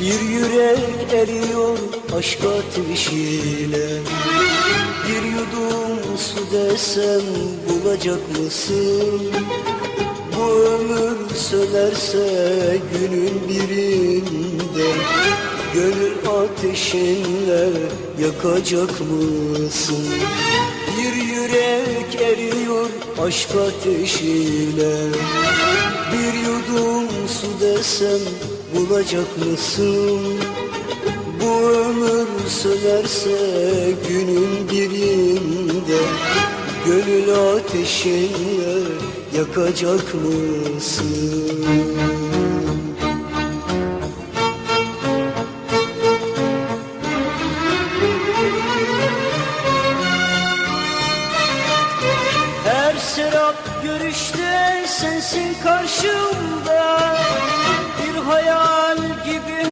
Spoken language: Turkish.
Bir yürek eriyor aşk ateşiyle Bir yudum su desem bulacak mısın? Bu ömür sönerse günün birinde Gönül ateşinle yakacak mısın? Bir yürek eriyor aşk ateşiyle Bir Ararsan bulacak mısın? Bu ömür sönerse günün birinde Gönül ateşinle yakacak mısın? Her serap görüşte sensin karşım